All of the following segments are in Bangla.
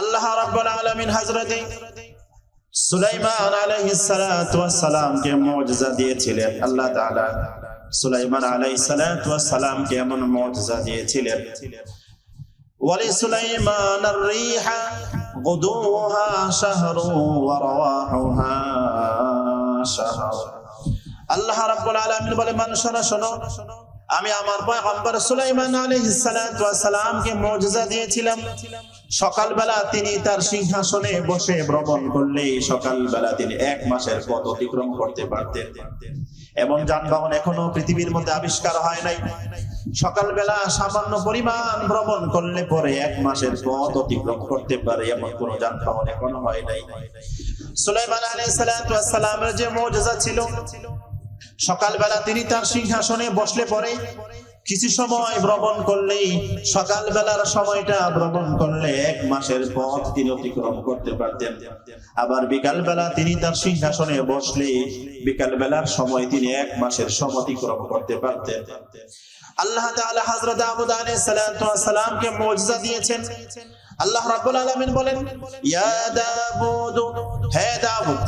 আল্লাহ রাব্বুল আলামিন হযরতে সুলাইমান আলাইহিস সালাতু ওয়াস সালামকে মুজিজা দিয়েছিলেন। আল্লাহ তাআলা সুলাইমান আলাইহিস সালাতু ওয়াস সালামকে এমন মুজিজা দিয়েছিলেন। ওয়ালি সুলাইমান আর-রিহা গুদুহা শাহরু ওয়া রাওয়াহুহা শাহর। আল্লাহ রাব্বুল আলামিন বলে মানুষরা শোনো আমি আমার পয়গম্বর সুলাইমান আলাইহিস সালাতু ওয়াস সালামকে মুজিজা দিয়েছিলাম। সকালবেলা তিনি তার সিংহাসনে বসে ভ্রমণ করলে সকালবেলা তিনি এক মাসের পথ অতিক্রম করতে পারতেন। এমন যানবাহন এখনও পৃথিবীর মধ্যে আবিষ্কার হয় নাই। সকালবেলা সামান্য পরিমাণ ভ্রমণ করলে পরে এক মাসের পথ অতিক্রম করতে পারে, এমন কোন যানবাহন এখনও হয় নাই। সুলাইমান আলাইহিস সালাতু যে মুজিজা ছিল, সকালবেলা তিনি তার সিংহাসনে বসলে পরে কিছু সময় ভ্রমণ করলেই, সকালবেলার সময়টা ভ্রমণ করলে এক মাসের পথ তিনি অতিক্রম করতে পারতেন। আবার বিকালবেলা তিনি তার সিংহাসনে বসলে, বিকালবেলার সময় তিনি এক মাসের সম অতিক্রম করতে পারতেন। আল্লাহ তাআলা হযরত আবুদ আলাইহিস সালাতু ওয়াস সালামকে মুজিজা দিয়েছেন। আল্লাহ রাব্বুল আলামিন বলেন, ইয়া দাউদ, হে দাউদ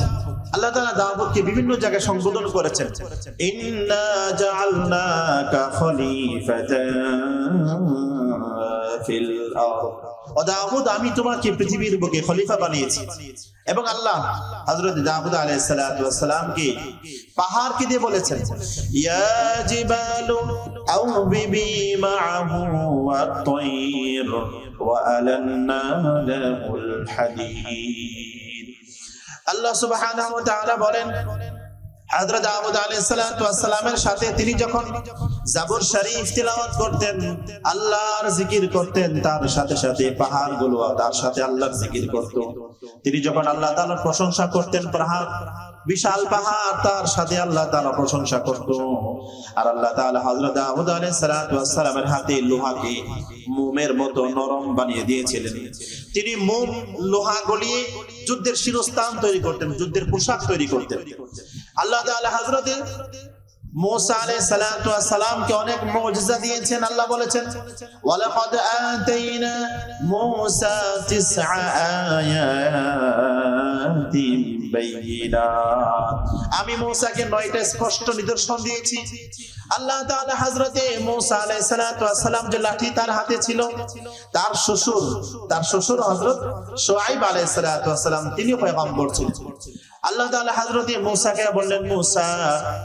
আল্লাহ তাআলা দাউদকে বিভিন্ন জায়গায় সম্বোধন করেছেন। আমি তোমাকে পৃথিবীর বুকে খলিফা বানিয়েছি। এবং আল্লাহ সালামকে পাহাড়কে দিয়ে বলেছেন আল্লাহ তাআলা বলেন হযরত দাউদ আলাইহিস সালাতু সাথে তিনি যখন জাবুর শরীফ করতেন, আল্লাহর জিকির করতেন, তার সাথে সাথে পাহাড়গুলো তার সাথে আল্লাহর জিকির করত। তিনি যখন আল্লাহ তাআলার প্রশংসা করতেন পাহাড় বিশাল পাহাড় তার সাথে আল্লাহ তাআলা প্রশংসা করত। আর আল্লাহ তাআলা হযরত দাউদ আলাইহিস সালাতু হাতে লোহাকে মোমের মতো নরম বানিয়ে দিয়েছিলেন। তিনি মোম, লোহা গলিয়ে যুদ্ধের শিরস্থান তৈরি করতেন, যুদ্ধের পোশাক তৈরি করতেন। আল্লাহ তাআলা হযরতে ওয়াস সালামকে অনেক মুজিজা দিয়েছেন, আল্লাহ বলেছেন আতাইনা আমি মুসাকে নয়টা স্পষ্ট নিদর্শন দিয়েছি। আল্লাহ তাআলা হযরতে মুসা আলাইহিস সালাতু ওয়াস সালাম যে লাঠি তার হাতে ছিল, তার শ্বশুর তার শ্বশুর হযরত শুআইব আলাইহিস সালাতু ওয়াস সালাম তিনি পয়গম্বর ছিলেন। আল্লাহ তাআলা হযরতে মূসাকে বললেন, মূসা,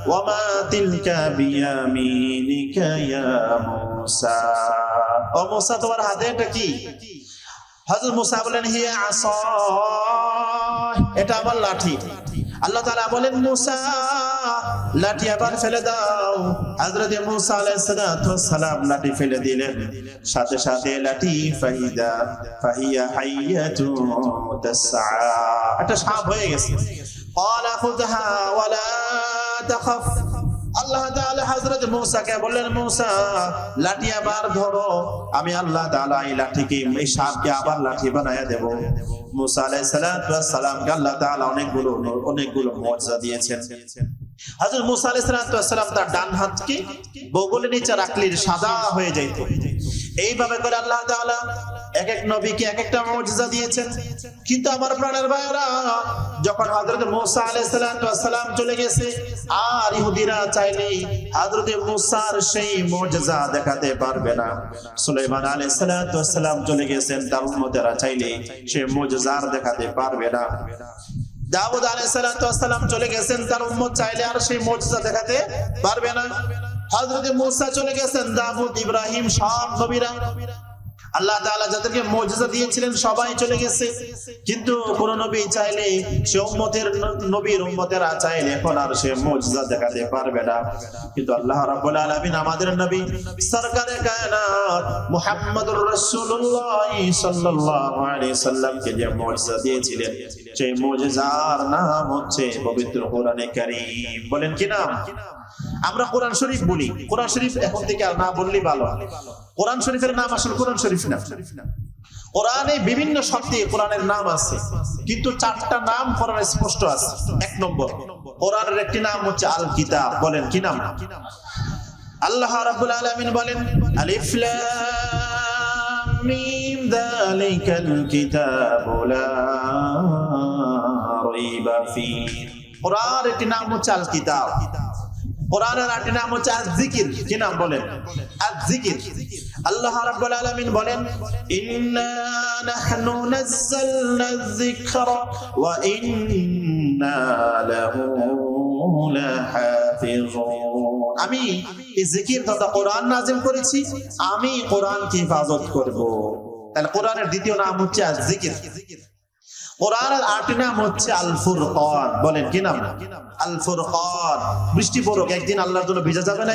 ওয়ামা তিলকা বিয়ামিনিকা ইয়া মূসা? ও মূসা, তোমার হাতে এটা কি? হযরত মূসা বলেন হিয়া আসা এটা আমার লাঠি। আল্লাহ তাআলা বলেন মূসা লাঠি আবার ফেলে দাও হযরত মূসা আলাইহিস সালাতু ওয়াস সালাম লাঠি ফেলে দিলেন সাথে সাথে লাঠি ফাহিদা ফাহিয়া হাইয়াতু তাসআ একটা সাপ হয়ে গেছে قال خذها ولا تخف আল্লাহ লাঠি আবার ধরো। আমি আল্লাহ আবার লাঠি আল্লাহ অনেকগুলো অনেকগুলো মুআজিজা দিয়েছেন। হযরত মূসা আলাইহিস তার ডান হাতকে বগলের নিচে রাখলে সাদা হয়ে যাইত। এইভাবে করে আল্লাহ এক এক নবীকে এক একটা মুজিজা দিয়েছেন। কিন্তু আমার প্রাণের ভাইরা যখন হযরত মূসা আলাইহিস সালাতু ওয়াস সালাম চলে গেছে, আর ইহুদিরা চাইলে হযরত মূসার সেই মুজিজা দেখাতে পারবে না। সুলাইমান আলাইহিস সালাতু ওয়াস সালাম চলে গেছেন, তার উম্মতেরা চাইলে সেই মুজিজার দেখাতে পারবে না। দাউদ আলাইহিস সালাতু ওয়াস সালাম চলে গেছেন, তার উম্মত চাইলে আর সেই মুজিজা দেখাতে পারবে না। হযরত মূসা চলে গেছেন, দাউদ, ইব্রাহিম সব নবীরা। আল্লাহ তাআলা যাদেরকে মুজিজা দিয়েছিলেন, সবাই চলে গেছে। কিন্তু কোন নবী চাইলে, সে উম্মতের নবীর উম্মতেরা চাইলে এখন আর সে মুজিজা দেখাতে পারবে না। কিন্তু আল্লাহ রাব্বুল আলামিন আমাদের নবী, সরকারে কায়নাত রাসূলুল্লাহ সাল্লাল্লাহু আলাইহি সাল্লামকে যে মুজিজা দিয়েছিলেন, সেই মুজিজার নাম হচ্ছে পবিত্র কোরআনে কারীম। বলেন কি নাম? আমরা কোরআন শরীফ বলি। কোরআন শরীফ এখন থেকে আর না বললেই ভালো। কোরআন শরীফের নাম আসলে কোরআন শরীফ। না। কোরআনে বিভিন্ন শব্দে কোরআনের নাম আছে কিন্তু চারটা নাম কোরআনে স্পষ্ট আছে। এক নম্বর কোরআনের একটি নাম হচ্ছে আল কিতাব বলেন কি নাম? আল্লাহ রাব্বুল আলামিন বলেন আলিফ মিম যালিকাল কিতাবু লা রাইবা ফি। কোরআন একটি নাম হচ্ছে আল কিতাব কোরআনের একটি নাম হচ্ছে আজ জিকির কি নাম বলেন? আজ জিকির আল্লাহ রাব্বুল আলামিন বলেন, ইন্না নাহনু নাযালনা যিকরা ওয়া ইন্না লাহু আমি জিকির তথা কোরআন নাজিল করেছি, আমি কোরআনকে হেফাজত করব। তাহলে কোরআনের দ্বিতীয় নাম হচ্ছে জিকির কোরআনের আটটি নাম হচ্ছে বলেন, কি নাম? বৃষ্টি পড়ুক, একদিন আল্লাহর জন্য যাবে না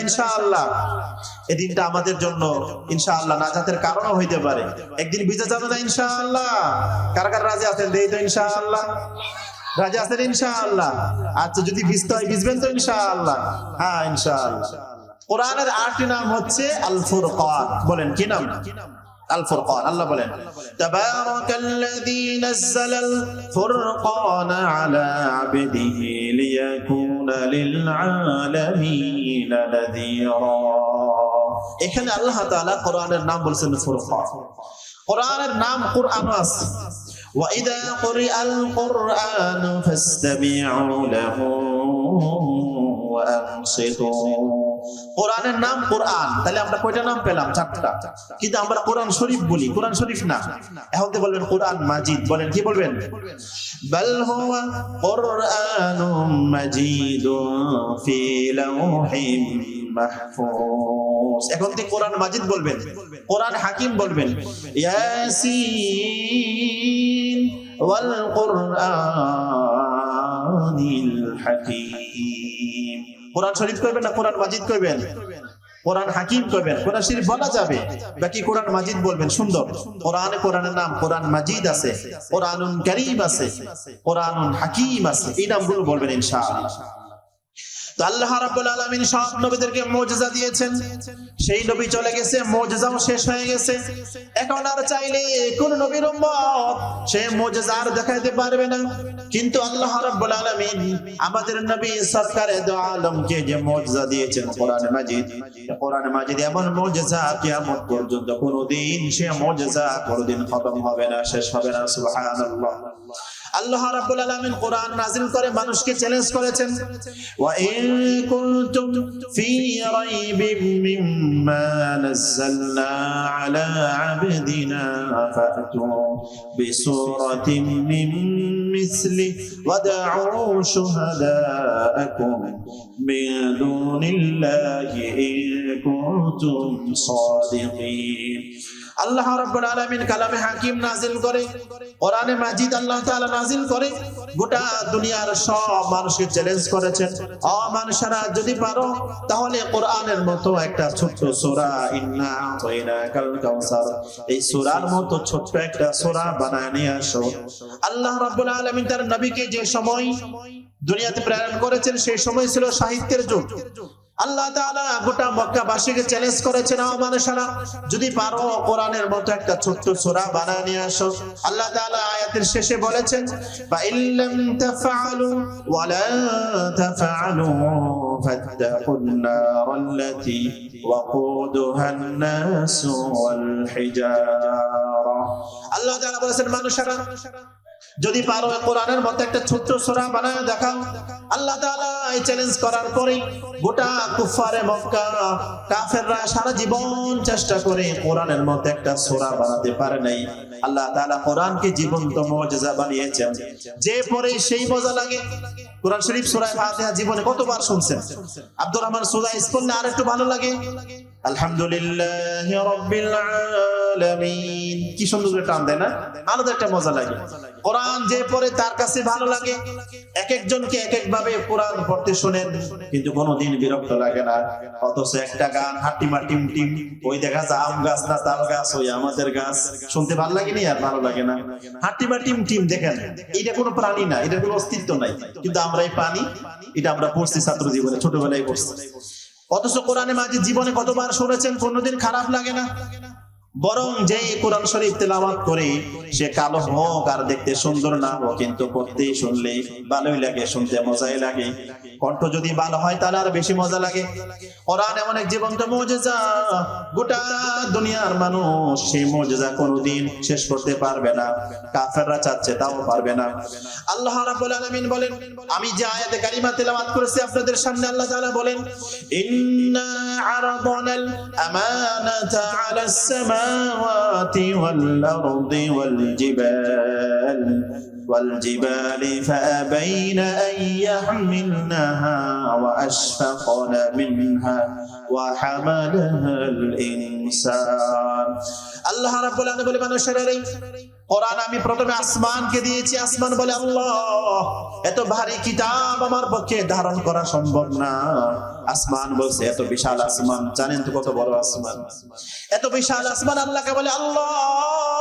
এই দিনটা আমাদের জন্য নাজাতের কারণও হইতে পারে। একদিন ভিজা যাবে না কার কার রাজি আছেন? দেই তো, ইনশাআল্লাহ। রাজি আছেন, ইনশাআল্লাহ? আচ্ছা যদি ভিজতে হয়, ভিজবেন তো হ্যাঁ কোরআনের আটটি নাম হচ্ছে আল ফুরকান বলেন, কি নাম? الفرقان الله بلين تبارك الذي نزل الفرقان على عبده ليكون للعالمين نذيرا এখানে আল্লাহ তাআলা কোরআনের নাম বলছেন ফুরকান কোরআনের নাম কোরআন আছে وإذا قرئ القرآن فاستمعوا له وأنصتوا কোরআনের নাম কোরআন। তাহলে আমরা কয়টা নাম পেলাম? চারটা। কিন্তু আমরা কোরআন শরীফ বলি। কোরআন শরীফ না। এখন তো বলবেন কোরআন মাজিদ। বলেন, কি বলবেন? এখন থেকে কোরআন মাজিদ বলবেন। কোরআন হাকিম বলবেন। ইয়াসিন ওয়াল কোরআনিল হাকিম। কোরআন শরীফ করবেন না কোরআন মাজিদ কইবেন? কোরআন হাকিম করবেন কোরআন শরীফ বলা যাবে। বাকি কোরআন মাজিদ বলবেন, সুন্দর। কোরআনে কোরআনের নাম কোরআন মাজিদ আছে, কোরআনুন করিম আছে, কোরআনুন হাকিম আছে, এই নামগুলো বলবেন ইনশাআল্লাহ। আল্লাহ রাব্বুল আলামিন সব নবীদেরকে মুজিজা দিয়েছেন। সেই নবী চলে গেছে, মুজিজাও শেষ হয়ে গেছে। এখন আর চাইলে কোন নবীর উম্মত সে মুজিজা আর পারবে না। কিন্তু আল্লাহ রাব্বুল আলামিন আমাদের নবী দো আলমকে যে মুজিজা দিয়েছেন কোরআন মাজিদ কোরআন মাজিদ এমন মুজিজা কিয়ামত পর্যন্ত কোনদিন সে মুজিজা কোনদিন খতম হবে না, শেষ হবে না, সুবহানাল্লাহ। আল্লাহ রাব্বুল আলামিন কোরআন নাজিল করে, মানুষকে চ্যালেঞ্জ করেছেন। ওয়া ইন কুনতুম ফি রাইবিম মিম্মা নাযালনা আলা আবদিনা ফাতু বিসূরাতিন মিন মিসলি ওয়াদউ শুহাদাআকুম মিন দুনিল্লাহি ইন কুনতুম সাদিকিন। আল্লাহ রাব্বুল আলামিন কালামে হাকিম নাজিল করে, কোরআনে মাজিদ আল্লাহ তাআলা নাজিল করে, গোটা দুনিয়ার সব মানুষকে চ্যালেঞ্জ করেছেন। ও মানুষেরা, যদি পারো, তাহলে কোরআনের মতো একটা ছোট্ট সূরা, ইন্না আতাইনাকাল কাউসার এই সূরার মতো ছোট্ট একটা সূরা বানায় নিয়ে আসো। আল্লাহ রাব্বুল আলামিন তার নবীকে যে সময় দুনিয়াতে প্রেরণ করেছেন, সেই সময় ছিল সাহিত্যের যুগ। আল্লাহ তাআলা গোটা মক্কাবাসীকে চ্যালেঞ্জ করেছেন ও মানুষেরা যদি পারো কোরআনের মতো একটা ছোট্ট সূরা বানায় নিয়ে আসো আল্লাহ তাআলা আয়াতের শেষে বলেছেন বা ইল্লাম তাফআলু ওয়া লা তাফআলু ফাত্তাকুন নারাল্লাতী ওয়াকুদুহা الناس والحجارة আল্লাহ তাআলা বলেছেন মানুষেরা যদি পারো কোরআনের মতো একটা ছোট্ট সূরা বানায় দেখাও আল্লাহ তাআলা এই চ্যালেঞ্জ করার পরে গোটা কুফারে মক্কা কাফেররা সারা জীবন চেষ্টা করে কোরআনের মধ্যে একটা সোরা বানাতে পারে নাই। আল্লাহ তাআলা কোরআনকে জীবন্ত মুজিজা বানিয়েছেন। যে পড়ে সেই মজা লাগে। কোরআন শরীফ সূরা ফাতিহা জীবনে কতবার শুনছেন? আব্দুর রহমান সুদাইস পড়লে আর একটু ভালো লাগে? আলহামদুলিল্লাহ রাব্বিল আলামিন। কি সুন্দর করে টান দেয় না? আলাদা একটা মজা লাগে। কোরআন যে পড়ে তার কাছে ভালো লাগে। এক একজনকে এক এক ভাবে কোরআন পড়তে শোনেন, কিন্তু কোনোদিন বিরক্ত লাগে না। অথচ একটা গান হাট্টিমা টিম টিম ওই দেখা যায় আম গাছ না তাল গাছ, ওই আমাদের গাছ। শুনতে ভালো লাগে? না আর ভালো লাগে না। হাট্টিমা টিম টিম দেখেন এটা কোনো প্রাণী না এটা কোনো অস্তিত্ব নাই। কিন্তু আমরা এই এটা আমরা পড়ছি ছাত্র জীবনে, ছোটবেলায় পড়ছি। অথচ কোরআনে মাঝে জীবনে কতবার শুনেছেন, কোনোদিন খারাপ লাগে না। বরং যে কোরআন শরীফ তেলাওয়াত করে, সে কালো হোক আর দেখতে সুন্দর না হোক, কিন্তু পড়তেই শুনলে ভালোই লাগে, শুনতে মজাই লাগে। কণ্ঠ যদি ভালো হয়, তাহলে আর বেশি মজা লাগে। কোরআন এমন এক জীবন্ত মজেজা, গোটা দুনিয়ার মানুষ সেই মজেজা কোনোদিন শেষ করতে পারবে না। কাফেররা চাচ্ছে, তাও পারবে না। আল্লাহ রাব্বুল আলামিন বলেন, আমি যে আয়াতে কারিমা তেলাওয়াত করেছি, আপনাদের সামনে আল্লাহ তাআলা বলেন, ইন্না আরাদনাল আমানাতা আলাস সামাওয়াতি ওয়াল আরদি ওয়াল জিবাল। والجبال فأبين أن يحملنها وأشفقن منها وحملها الإنسان আল্লাহ রাব্বুল আলামিন বলে মানুষের এই কোরআন আমি প্রথমে আসমানকে দিয়েছি আসমান বলে আল্লাহ এত ভারী কিতাব আমার পক্ষে ধারণ করা সম্ভব না আসমান বলছে এত বিশাল আসমান জানেন তো কত বড় আসমান এত বিশাল আসমান আল্লাহকে বলে আল্লাহ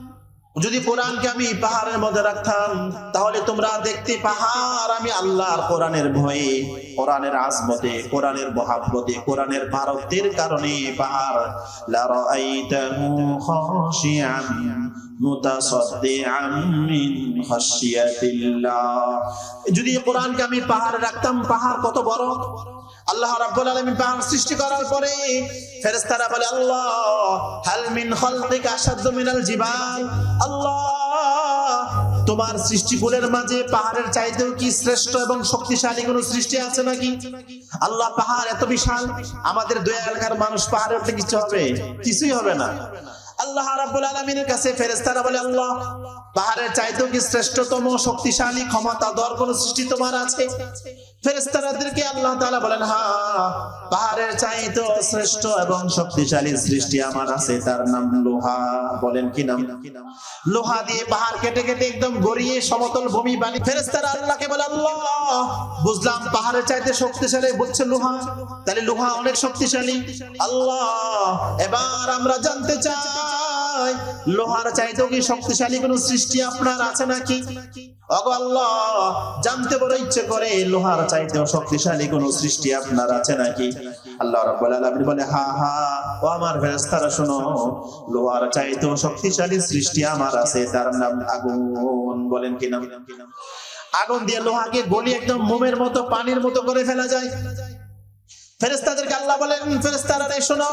যদি কোরআনকে আমি পাহাড়ের মধ্যে রাখতাম, তাহলে তোমরা দেখতে পাহাড়, আমি আল্লাহর কোরআনের ভয়ে, কোরআনের আজমতে, কোরআনের মহাব্বতে, কোরআনের ভারতের কারণে পাহাড়। যদি কোরআনকে আমি পাহাড়ে রাখতাম, পাহাড় কত বড়? আল্লাহ রাব্বুল আলামিন পাহাড় সৃষ্টি করার পরে ফেরেশতারা বলে, আল্লাহ, হাল মিন খালকিকা আশাদ্দু মিনাল জিবাল। আল্লাহ, তোমার সৃষ্টিগুলোর মাঝে পাহাড়ের চাইতেও কি শ্রেষ্ঠ এবং শক্তিশালী কোনো সৃষ্টি আছে নাকি? আল্লাহ, পাহাড় এত বিশাল, আমাদের দুই এলাকার মানুষ পাহাড়ে উঠলে কিছু হবে? কিছুই হবে না। আল্লাহ রাব্বুল আলামিনের কাছে ফেরেশতারা বলে, আল্লাহ পাহাড়ের চাইতেও কি শ্রেষ্ঠতম, শক্তিশালী, ক্ষমতা দর কোন সৃষ্টি তোমার আছে? ফেরেশতাদেরকে আল্লাহ বলেন পাহাড়ের চাইতেও শ্রেষ্ঠ এবং শক্তিশালী সৃষ্টি আমার আছে, তার নাম লোহা। বলেন, কি নাম? লোহা দিয়ে পাহাড় কেটে কেটে একদম গড়িয়ে সমতল ভূমি বানি। আল্লাহকে বলে, আল্লাহ, বুঝলাম পাহাড়ের চাইতে শক্তিশালী বুঝছে লোহা? তাহলে লোহা অনেক শক্তিশালী। আল্লাহ, এবার আমরা জানতে চাই লোহার চাইতেও কি শক্তিশালী সৃষ্টি আপনার আছে নাকি? জানতে বড় ইচ্ছে করে লোহার চাইতেও শক্তিশালী সৃষ্টি আপনার আছে নাকি? আল্লাহ বলে, হা হা, ও আমার শোনো, লোহার চাইতেও শক্তিশালী সৃষ্টি আমার আছে, তার নাম আগুন। বলেন কি নাম আগুন দিয়ে লোহাকে গলি একদম মোমের মতো, পানির মতো করে ফেলা যায়। ফেরেস্তাদেরকে আল্লাহ বলেন ফেরেস্তারা শোনো,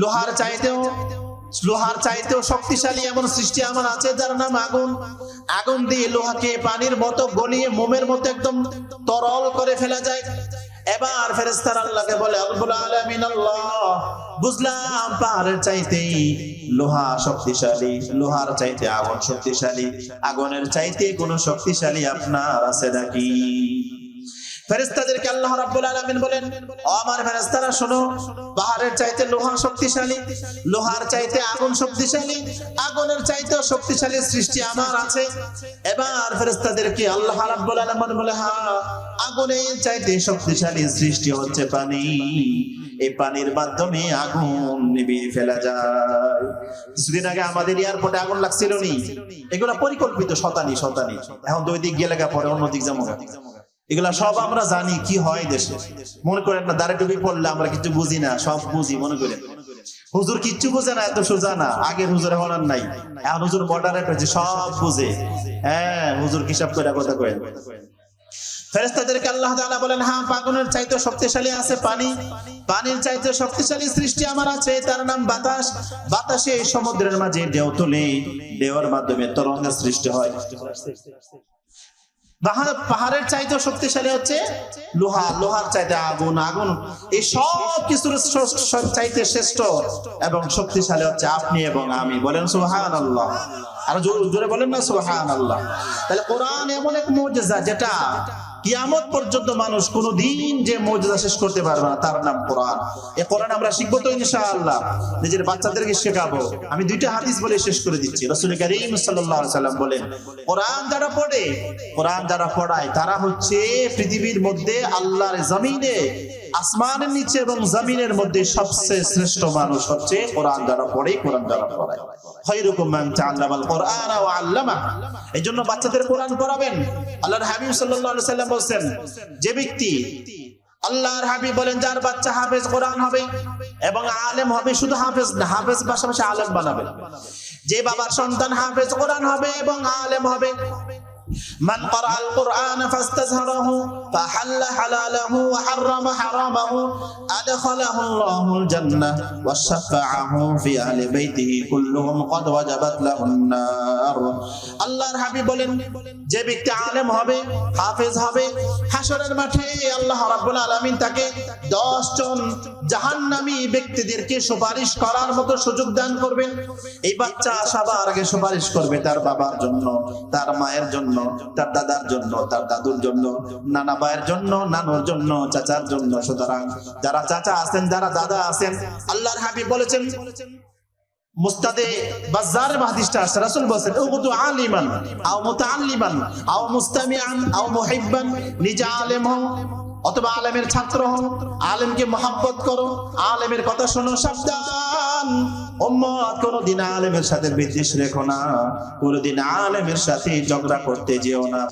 লোহার চাইতেও লোহার চাইতেও শক্তিশালী এমন সৃষ্টি আমার আছে, যার নাম আগুন। আগুন দিয়ে লোহাকে পানির মতো গলিয়ে মোমের মতো একদম তরল করে ফেলা যায়। এবার ফেরেস্তার আল্লাহকে বলে আল্লাহ আলামিন বুঝলাম, পাহাড়ের চাইতে লোহা শক্তিশালী, লোহার চাইতে আগুন শক্তিশালী। আগুনের চাইতে কোনো শক্তিশালী আপনার আছে নাকি? ফেরেস্তাদেরকে আল্লাহ রাব্বুল আলামিন বলেন, ও আমার ফেরেস্তারা শোনো, পাহাড়ের চাইতে লোহা শক্তিশালী, লোহার চাইতে আগুন শক্তিশালী, আগুনের চাইতেও শক্তিশালী সৃষ্টি আমার আছে। এবার ফেরেস্তাদেরকে আল্লাহ রাব্বুল আলামিন বলে হ্যাঁ আগুনের চাইতে শক্তিশালী সৃষ্টি হচ্ছে পানি। এই পানির মাধ্যমে আগুন নিভিয়ে ফেলা যায়। কিছুদিন আগে আমাদের এয়ারপোর্টে আগুন লাগছিল নি। এগুলা পরিকল্পিত, শতানি শতানি। এখন দুই দিক গেলে পরে অন্য দিক যাব এগুলা সব আমরা জানি কি হয় দেশে। মনে করেন না, দাঁড়ে টুপি পড়লে আমরা কিছু বুঝি না, সব বুঝি, মনে করেন। হুজুর কিচ্ছু বোঝে না, এত সোজা না আগের হুজুর আর নাই। এখন হুজুর মডারেট হয়েছে সব বুঝে। হ্যাঁ হুজুর হিসাব করে কথা কয়েন ফেরেস্তাদেরকে আল্লাহ বলেন হ্যাঁ শক্তিশালী আছে পানি। পানির চাইতে শক্তিশালী সৃষ্টি আমার আছে, তার নাম বাতাস। বাতাসে সমুদ্রের মাঝে ঢেউ মাধ্যমে সৃষ্টি হয়। পাহাড়ের চাইতে শক্তিশালী হচ্ছে লোহা। লোহার চাইতে আগুন। আগুন। এই সব কিছুর চাইতে শ্রেষ্ঠ এবং শক্তিশালী হচ্ছে আপনি এবং আমি। বলেন সুহান আল্লাহ আর জোরে জোরে বলেন না সুহান আল্লাহ তাহলে কোরআন এমন এক মর্যাদা যেটা কিয়ামত পর্যন্ত মানুষ কোনোদিন যে মর্যাদা শেষ করতে পারবে না, তার নাম কোরআন। এ কোরআন আমরা শিখব তো ইনশাআল্লাহ। নিজের বাচ্চাদেরকে শেখাবো। আমি দুইটা হাদিস বলে শেষ করে দিচ্ছি। রসুল করিম আলাইহি সাল্লাম বলেন, কোরআন যারা পড়ে, কোরআন যারা পড়ায়, তারা হচ্ছে পৃথিবীর মধ্যে আল্লাহর জমিনে আসমানের নিচে এবং জমিনের মধ্যে সবচেয়ে শ্রেষ্ঠ মানুষ হচ্ছে কোরআন যারা পড়ে, কোরআন যারা পড়ায়। মান তাআল্লামাল কোরআন ওয়া আল্লামা। বাচ্চাদের কোরআন পড়াবেন। আল্লাহর হাবিব সাল্লাল্লাহু আলাইহি সাল্লাম বলেন যে ব্যক্তি আল্লাহর হাবিব বলেন, যার বাচ্চা হাফেজ কোরআন হবে এবং আলেম হবে, শুধু হাফেজ না, হাফেজ পাশাপাশি আলেম বানাবে। যে বাবার সন্তান হাফেজ কোরআন হবে এবং আলেম হবে من قرأ القرآن فاستزهره فحل حلاله وحرم حرامه أدخله الله الجنة وشفعه في أهل بيته كلهم قد وجبت له النار আল্লাহর হাবিব বলেন যে ব্যক্তি আলেম হবে হাফেজ হবে হাসরের মাঠে আল্লাহ রাব্বুল আলামিন তাকে 10 জন জাহান্নামী ব্যক্তিদেরকে সুপারিশ করার মতো সুযোগ দান করবেন এই বাচ্চা সবার আগে সুপারিশ করবে তার বাবার জন্য, তার মায়ের জন্য, তার দাদার জন্য, তার দাদুর জন্য, নানা ভাইয়ের জন্য, নানুর জন্য, চাচার জন্য। সুতরাং যারা চাচা আছেন, যারা দাদা আছেন, আল্লাহর হাবিব বলেছেন, মুস্তাদে বাজার আলিমান, আও আও নিজে আলেম অথবা আলেমের ছাত্র আলেমকে মহাব্বত করো, আলেমের কথা শোনো, সাবধান। কোনদিন আলেমের সাথে বিদ্বেষ রেখো না, কোনদিন আলেমের সাথে ঝগড়া করতে যেও না।